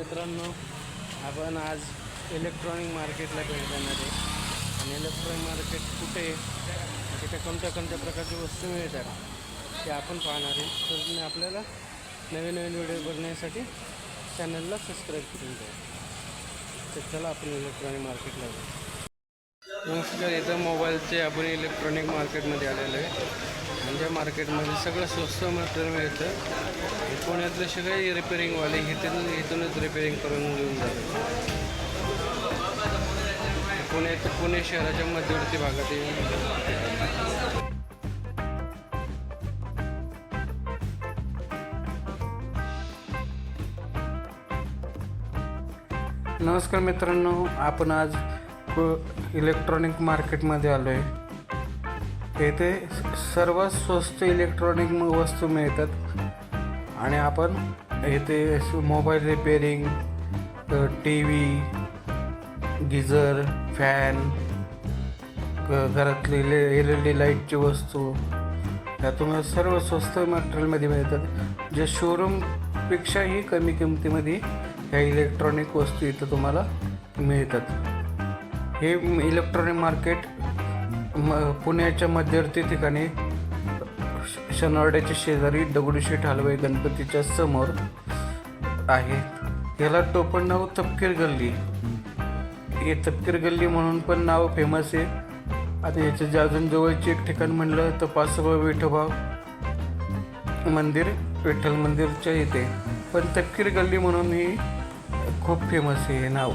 मित्रांनो आपण आज इलेक्ट्रॉनिक मार्केटला भेट देणार आहे. आणि इलेक्ट्रॉनिक मार्केट कुठे आहे? तिथे कोणत्या कोणत्या प्रकारची वस्तू मिळतात? ते आपण पाहणार आहे. तर तुम्ही आपल्याला नवीन नवीन व्हिडिओ बघण्यासाठी चॅनलला सबस्क्राईब करून द्या तर चला आपण इलेक्ट्रॉनिक मार्केटला जाऊ. नमस्कार इथं मोबाईलचे आपण इलेक्ट्रॉनिक मार्केटमध्ये आलेलो आहे. म्हणजे मार्केटमध्ये सगळं स्वस्त मटेरियल मिळतं. पुण्यातले सगळे रिपेरिंगवाले इथून इथूनच रिपेरिंग करून घेऊन जातात. पुणे पुणे शहराच्या मध्यवर्ती भागात येऊन नमस्कार मित्रांनो आपण आज इलेक्ट्रॉनिक मार्केटमध्ये आलो आहे येथे सर्वात स्वस्त इलेक्ट्रॉनिक वस्तू मिळतात. आणि आपण येथे mobile repairing T V geyser fan घरातली घरातली एल ई डी लाईटची वस्तू या तुम्हाला सर्व स्वस्त मटेरियलमध्ये मिळतात. जे शोरूमपेक्षाही कमी किमतीमध्ये ह्या इलेक्ट्रॉनिक वस्तू इथं तुम्हाला मिळतात. हे इलेक्ट्रॉनिक मार्केट म पुण्याच्या मध्यवर्ती ठिकाणी शनवाड्याच्या शेजारी दगडूशेठ हलवाई गणपतीच्या समोर आहे. याला टोपण नाव तपकीर गल्ली. हे तपकीर गल्ली म्हणून पण नाव फेमस आहे. आता याच्या ज्या अजून जवळचे एक ठिकाण म्हणलं तर पाचोबा विठोबा मंदिर विठ्ठल मंदिरच्या इथे. पण तपकीर गल्ली म्हणून ही खूप फेमस आहे हे नाव.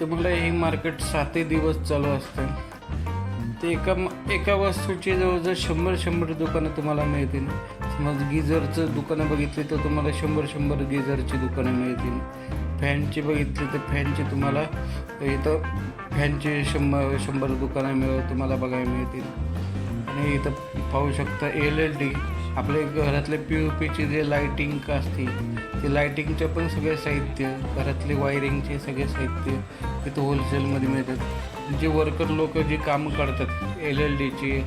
तुम्हाला हे मार्केट सातही दिवस चालू असतं. ते एका एका वस्तूची जवळजवळ शंभर शंभर दुकानं तुम्हाला मिळतील. समज गिझरचं दुकानं बघितली तर तुम्हाला शंभर शंभर गिझरची दुकानं मिळतील. फॅनची बघितली तर फॅनची तुम्हाला इथं फॅनची शंभर शंभर दुकानं मिळ तुम्हाला बघायला मिळतील. आणि इथं पाहू शकता एल एल डी. आपले घरातले पी यू पीची जे लाईटिंग असते ते लाईटिंगचं पण सगळे साहित्य घरातले वायरिंगचे सगळे साहित्य इथं होलसेलमध्ये मिळतात. जे वर्कर लोक जे कामं करतात एल एल डीचे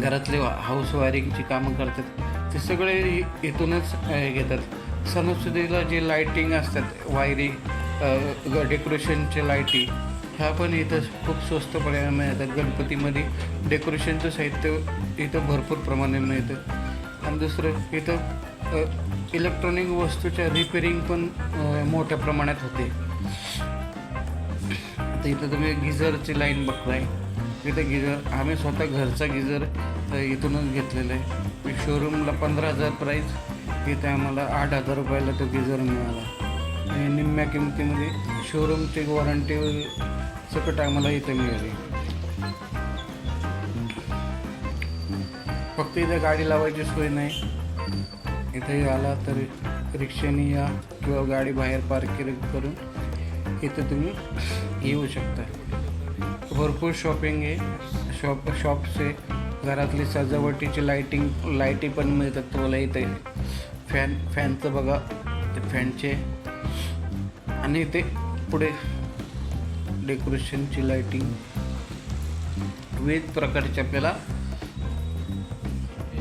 घरातले हाऊस वायरिंगची कामं करतात ते सगळे इथूनच घेतात. सणासुदीला जे लाईटिंग असतात वायरिंग डेकोरेशनचे लायटिंग ह्या पण इथं खूप स्वस्तपणे मिळतात. गणपतीमध्ये डेकोरेशनचं साहित्य इथं भरपूर प्रमाणे मिळतं. आणि दुसरं इथं इलेक्ट्रॉनिक वस्तूच्या रिपेरिंग पण मोठ्या प्रमाणात होते. आता इथं तुम्ही गिझरची लाईन बघताय. इथं गिझर आम्ही स्वतः घरचा गिझर इथूनच घेतलेला आहे. शोरूमला पंधरा हजार प्राईस इथे आम्हाला आठ हजार रुपयाला तो गिझर मिळाला. आणि निम्म्या किमतीमध्ये शोरूमची वॉरंटी सकट आम्हाला इथे मिळाली. फक्त इथं गाडी लावायची सोय नाही. इथे आला तर रिक्षाने या किंवा गाडी बाहेर पार्किंग करून इथं तुम्ही येऊ शकता. भरपूर शॉपिंग आहे. शॉप शॉप्स आहे. घरातली सजावटीची लाईटिंग लाईटी पण मिळतात तुम्हाला इथे. फॅन फॅनचं बघा ते फॅनचे आणि इथे पुढे डेकोरेशनची लाईटिंग विविध प्रकारचे आपल्याला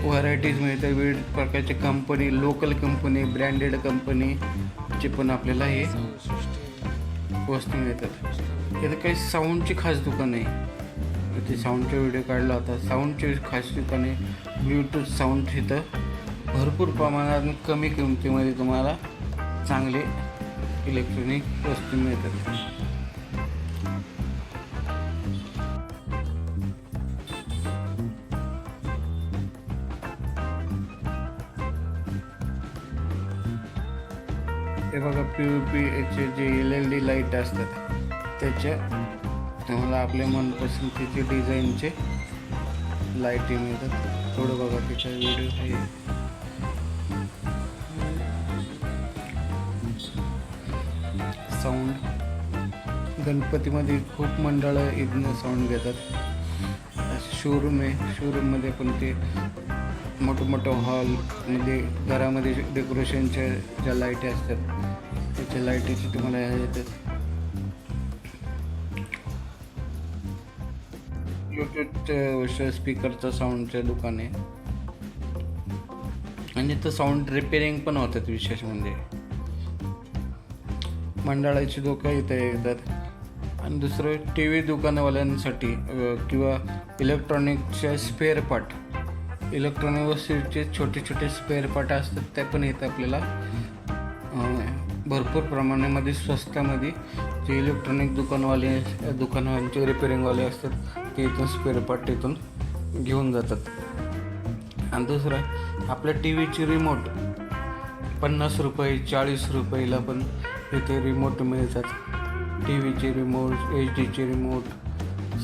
व्हरायटीज म्हणजे मिळतात विविध प्रकारचे कंपनी लोकल कंपनी ब्रँडेड कंपनीचे पण आपल्याला हे वस्तू मिळतात. इथे काही साऊंडची खास दुकान आहे. इथे साऊंडचा व्हिडिओ काढला होता. साऊंडची खास दुकाने ब्ल्यूटूथ साऊंड इथं भरपूर प्रमाणात कमी किमतीमध्ये तुम्हाला चांगले इलेक्ट्रॉनिक वस्तू मिळतात. हे बघा पी यू पी याचे J L L D light असतात त्याच्या तुम्हाला आपल्या मनपसंतीचे डिझाईनचे लाईटी मिळतात थोडं बघा त्याचा व्हिडिओ आहे साऊंड गणपतीमध्ये खूप मंडळं इथनं साऊंड घेतात. शोरूम आहे. शोरूममध्ये पण ते मोठं मोठं हॉलमध्ये म्हणजे घरामध्ये डेकोरेशनच्या ज्या लाईटी असतात इथे लाईटीची तुम्हाला येतात ब्लूटूथ स्पीकरचं साऊंडचं दुकान. आहे आणि इथं साऊंड रिपेअरिंग पण होतात विशेष म्हणजे. मंडळाची लोकं इथे येतात. आणि दुसरं टी व्ही दुकानवाल्यांसाठी किंवा इलेक्ट्रॉनिकचे स्पेअर पार्ट इलेक्ट्रॉनिक वस्तूचे छोटे छोटे स्पेअर पार्ट असतात ते पण इथं आपल्याला भरपूर प्रमाणामध्ये स्वस्तामध्ये जे इलेक्ट्रॉनिक दुकानवाले दुकानांचे रिपेरिंगवाले असतात ते इथून स्पेअर पार्ट इथून घेऊन जातात. आणि दुसरं आपल्या टी व्हीची रिमोट पन्नास रुपये चाळीस रुपयेला पण इथे रिमोट मिळतात. टी व्हीचे रिमोट एच डीचे रिमोट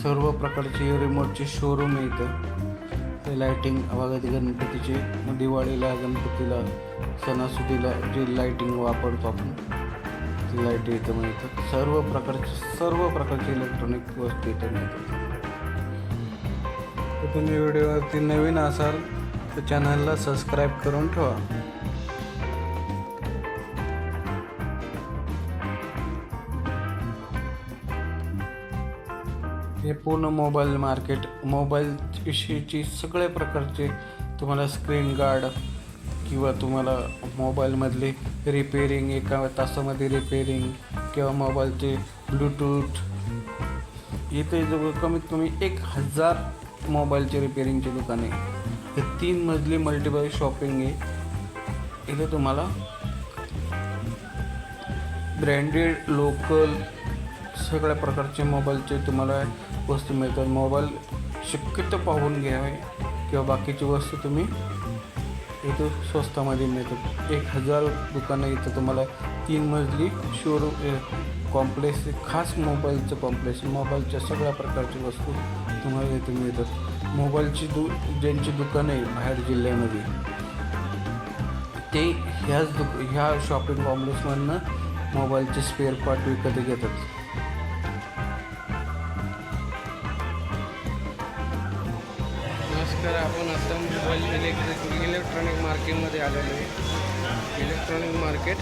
सर्व प्रकारचे रिमोटचे शोरूम इथं. लायटिंग वगैरे गणपतीचे दिवाळीला गणपतीला सणासुदीला जे लाईटिंग वापरतो आपण. ती लाइट इथं मिळतात सर्व प्रकारचे सर्व प्रकारचे इलेक्ट्रॉनिक वस्तू इथं मिळतात. तर तुम्ही व्हिडिओवरती नवीन असाल तर चॅनलला सबस्क्राईब करून ठेवा. हे पूर्ण मोबाईल मार्केट मोबाईल विषयीची सगळ्या प्रकारचे तुम्हाला स्क्रीन गार्ड किंवा तुम्हाला मोबाईलमधले रिपेरिंग एका तासामध्ये रिपेरिंग किंवा मोबाईलचे ब्लूटूथ इथे जवळ कमीत कमी एक हजार मोबाईलचे रिपेरिंगचे दुकान आहे. हे तीन मजली मल्टिपल शॉपिंग आहे. इथे तुम्हाला ब्रँडेड लोकल सगळ्या प्रकारचे मोबाईलचे तुम्हाला वस्तू मिळतात. मोबाईल शक्यतो पाहून घ्यावे किंवा बाकीची वस्तू तुम्ही इथं स्वस्तामध्ये मिळतात एक हजार दुकानं इथं तुम्हाला तीन मजली शोरूम कॉम्प्लेक्स खास मोबाईलचं कॉम्प्लेक्स मोबाईलच्या सगळ्या प्रकारच्या वस्तू तुम्हाला इथे मिळतात. मोबाईलची दु ज्यांची दुकानं आहे बाहेर जिल्ह्यामध्ये ते ह्याच दुक ह्या शॉपिंग कॉम्प्लेक्समधनं मोबाईलचे स्पेअर पार्ट विकत घेतात. नमस्कार आपण आता मोबाईल इलेक्ट्रिक इलेक्ट्रॉनिक मार्केटमध्ये आलेलो आहे. इलेक्ट्रॉनिक मार्केट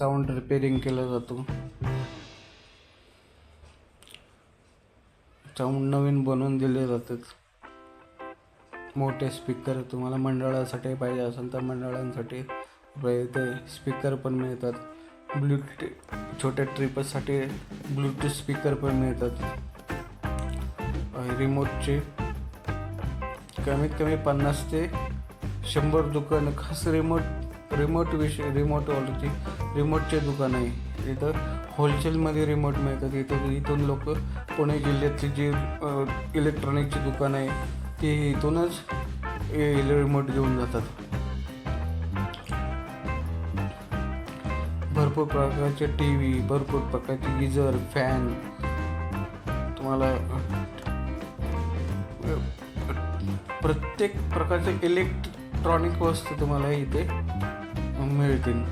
साऊंड रिपेरिंग केला जातो. साऊंड नवीन बनवून दिले जातात. मोठे स्पीकर तुम्हाला मंडळासाठी पाहिजे असेल तर मंडळांसाठी इथे स्पीकर पण मिळतात. ब्लूटूथ छोट्या ट्रिपसाठी ब्लूटूथ स्पीकर पण मिळतात. रिमोटचे कमीत कमी पन्नास ते शंभर दुकानं खास रिमोट रिमोट विषय रिमोटवरची रिमोटचे दुकान आहे. इथं होलसेलमध्ये रिमोट मिळतात इथं इथून लोक पुणे जिल्ह्यातली जी इलेक्ट्रॉनिकची दुकान आहे ती इथूनच रिमोट घेऊन जातात. भरपूर प्रकारचे टी व्ही भरपूर प्रकारचे गिजर फॅन तुम्हाला प्रत्येक प्रकारचे इलेक्ट्रॉनिक वस्तू तुम्हाला इथे मिळतील.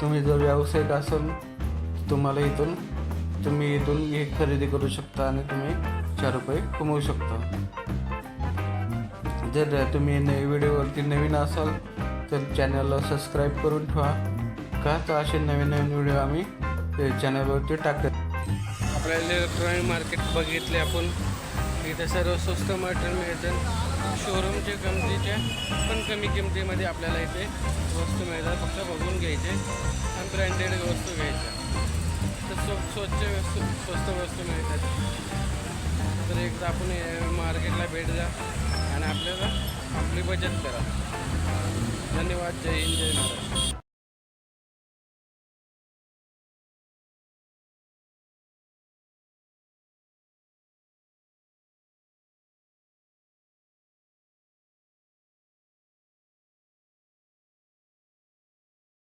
तुम्ही जर व्यावसायिक असाल तर तुम्हाला इथून तुम्ही इथून हे खरेदी करू शकता आणि तुम्ही चार रुपये कमवू शकता. जर तुम्ही न व्हिडिओवरती नवीन असाल तर चॅनलला सबस्क्राईब करून ठेवा. का? तर असे नवीन नवीन व्हिडिओ आम्ही चॅनलवरती टाकत. आपल्या इलेक्ट्रॉनिक मार्केट बघितले आपण इथे सर्व स्वस्त मटेरियल मिळतं शोरूमच्या किमतीच्या पण कमी किमतीमध्ये आपल्याला इथे वस्तू मिळतात. फक्त बघून घ्यायचे आणि ब्रँडेड वस्तू घ्यायच्या. तर स्व स्वच्छ वस्तू स्वस्त वस्तू मिळतात. तर एकदा आपण मार्केटला भेट द्या आणि आपल्याला आपली बचत करा. धन्यवाद. जय हिंद जय महाराष्ट्र.